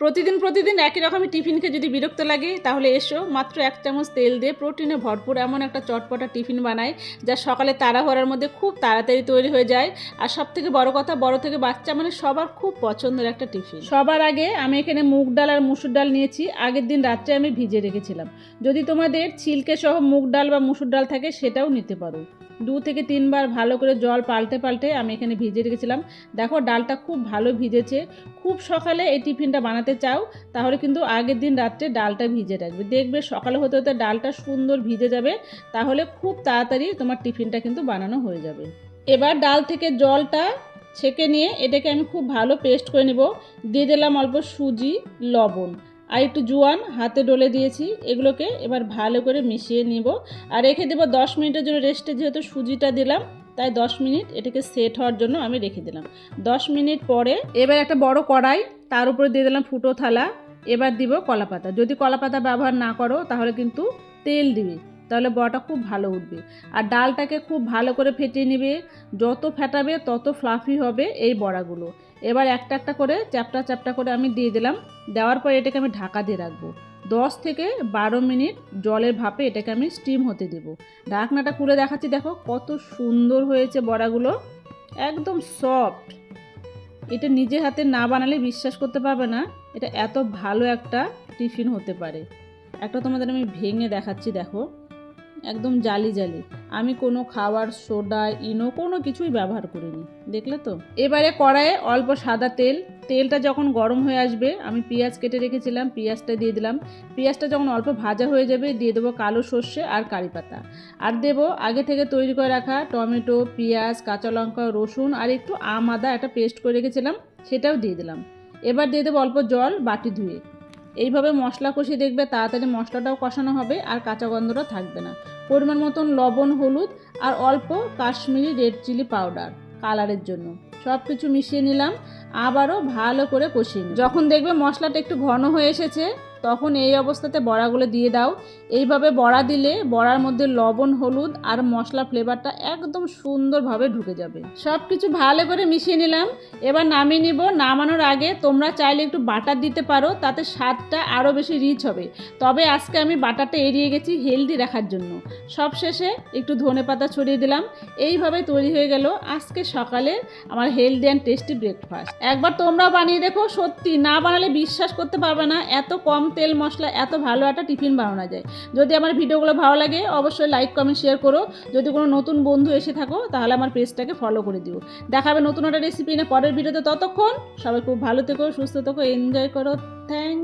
প্রতিদিন প্রতিদিন একই রকমের টিফিন খেয়ে যদি বিরক্ত লাগে, তাহলে এসো। মাত্র এক চামচ তেল দিয়ে প্রোটিনে ভরপুর এমন একটা চটপটা টিফিন বানাই, যা সকালে তাড়াহুড়ার মধ্যে খুব তাড়াতাড়ি তৈরি হয়ে যায়। আর সব থেকে বড় কথা, বড় থেকে বাচ্চা মানে সবার খুব পছন্দের একটা টিফিন। সবার আগে আমি এখানে মুগ ডাল আর মুসুর ডাল নিয়েছি। আগের দিন রাত্রে আমি ভিজে রেখেছিলাম। যদি তোমাদের ছিলকে সহ মুগ ডাল বা মুসুর ডাল থাকে, সেটাও নিতে পারো। দু থেকে তিনবার ভালো করে জল পাল্টে পাল্টে আমি এখানে ভিজে রেখেছিলাম। দেখো, ডালটা খুব ভালো ভিজেছে। খুব সকালে এই টিফিনটা বানাতে চাও, তাহলে কিন্তু আগের দিন রাত্রে ডালটা ভিজে রাখবে। দেখবে সকালে হতে হতে ডালটা সুন্দর ভিজে যাবে, তাহলে খুব তাড়াতাড়ি তোমার টিফিনটা কিন্তু বানানো হয়ে যাবে। এবার ডাল থেকে জলটা ছেঁকে নিয়ে এটাকে আমি খুব ভালো পেস্ট করে নেব। দিয়ে দিলাম অল্প সুজি, লবণ। আর একটু জোয়ান, হাতে ডলে দিয়েছি। এগুলোকে এবার ভালো করে মিশিয়ে নিব। আর রেখে দেবো দশ মিনিটের জন্য রেস্টে যেহেতু সুজিটা দিলাম, তাই দশ মিনিট এটাকে সেট হওয়ার জন্য আমি রেখে দিলাম। দশ মিনিট পরে এবার একটা বড় কড়াই, তার উপরে দিয়ে দিলাম ফুটো থালা। এবার দিব কলাপাতা। যদি কলাপাতা ব্যবহার না করো, তাহলে কিন্তু তেল দিবে। তাহলে বড়াটা খুব ভালো উঠবে। আর ডালটাকে খুব ভালো করে ফেটিয়ে নেবে। যত ফেটাবে তত ফ্লাফি হবে এই বড়াগুলো। এবার একটা একটা করে চ্যাপটা চ্যাপটা করে আমি দিয়ে দিলাম। দেওয়ার পর এটাকে আমি ঢাকা দিয়ে রাখব। দশ থেকে বারো মিনিট জলের ভাপে এটাকে আমি স্টিম হতে দেব। ঢাকনাটা খুলে দেখাচ্ছি, দেখো কত সুন্দর হয়েছে বড়াগুলো। একদম সফট এটা নিজে হাতে না বানালে বিশ্বাস করতে পারবে না। এটা এত ভালো একটা টিফিন হতে পারে। একটা তোমাদের আমি ভেঙে দেখাচ্ছি, দেখো। একদম জালি জালি। আমি কোনো খাবার, সোডা, ইনো কোনো কিছুই ব্যবহার করিনি, দেখলে তো? এবারে কড়াইয়ে অল্প সাদা তেল। তেলটা যখন গরম হয়ে আসবে, আমি পেঁয়াজ কেটে রেখেছিলাম, পেঁয়াজটা দিয়ে দিলাম। পেঁয়াজটা যখন অল্প ভাজা হয়ে যাবে, দিয়ে দেবো কালো সর্ষে আর কারি পাতা। আর দেবো আগে থেকে তৈরি করে রাখা টমেটো, পেঁয়াজ, কাঁচা লঙ্কা, রসুন আর একটু আম, আদা একটা পেস্ট করে রেখেছিলাম, সেটাও দিয়ে দিলাম। এবার দিয়ে দেবো অল্প জল, বাটি ধুয়ে। এইভাবে মশলা কষিয়ে দেখবে, তাড়াতাড়ি মশলাটাও কষানো হবে আর কাঁচা গন্ধটা থাকবে না। পরিমাণ মতন লবণ, হলুদ আর অল্প কাশ্মীরি রেড চিলি পাউডার কালারের জন্য। সব কিছু মিশিয়ে নিলাম, আবারও ভালো করে কষিয়ে যখন দেখবে মশলাটা একটু ঘন হয়ে এসেছে তখন এই অবস্থাতে বড়াগুলো দিয়ে দাও। এইভাবে বড়া দিলে বড়ার মধ্যে লবণ, হলুদ আর মশলা ফ্লেভারটা একদম সুন্দরভাবে ঢুকে যাবে। সব কিছু ভালো করে মিশিয়ে নিলাম। এবার নামিয়ে নিব। নামানোর আগে তোমরা চাইলে একটু বাটার দিতে পারো, তাতে স্বাদটা আরও বেশি রিচ হবে। তবে আজকে আমি বাটারটা এড়িয়ে গেছি হেলদি রাখার জন্য। সব শেষে একটু ধনে পাতা ছড়িয়ে দিলাম। এইভাবে তৈরি হয়ে গেল আজকে সকালে আমার হেলদি অ্যান্ড টেস্টি ব্রেকফাস্ট একবার তোমরাও বানিয়ে দেখো। সত্যি না বানালে বিশ্বাস করতে পারবে না। এত কম তেল মশলা এত ভালো একটা টিফিন বানানো যায়। যদি আমার ভিডিওগুলো ভালো লাগে, অবশ্যই লাইক কমেন্ট শেয়ার করো। যদি কোনো নতুন বন্ধু এসে থাকো, তাহলে আমার পেজটাকে ফলো করে দিও। দেখাবে নতুন একটা রেসিপি না, পরের ভিডিওতে ততক্ষণ সবাই খুব ভালো থেকো, সুস্থ থেকো এনজয় করো। থ্যাংক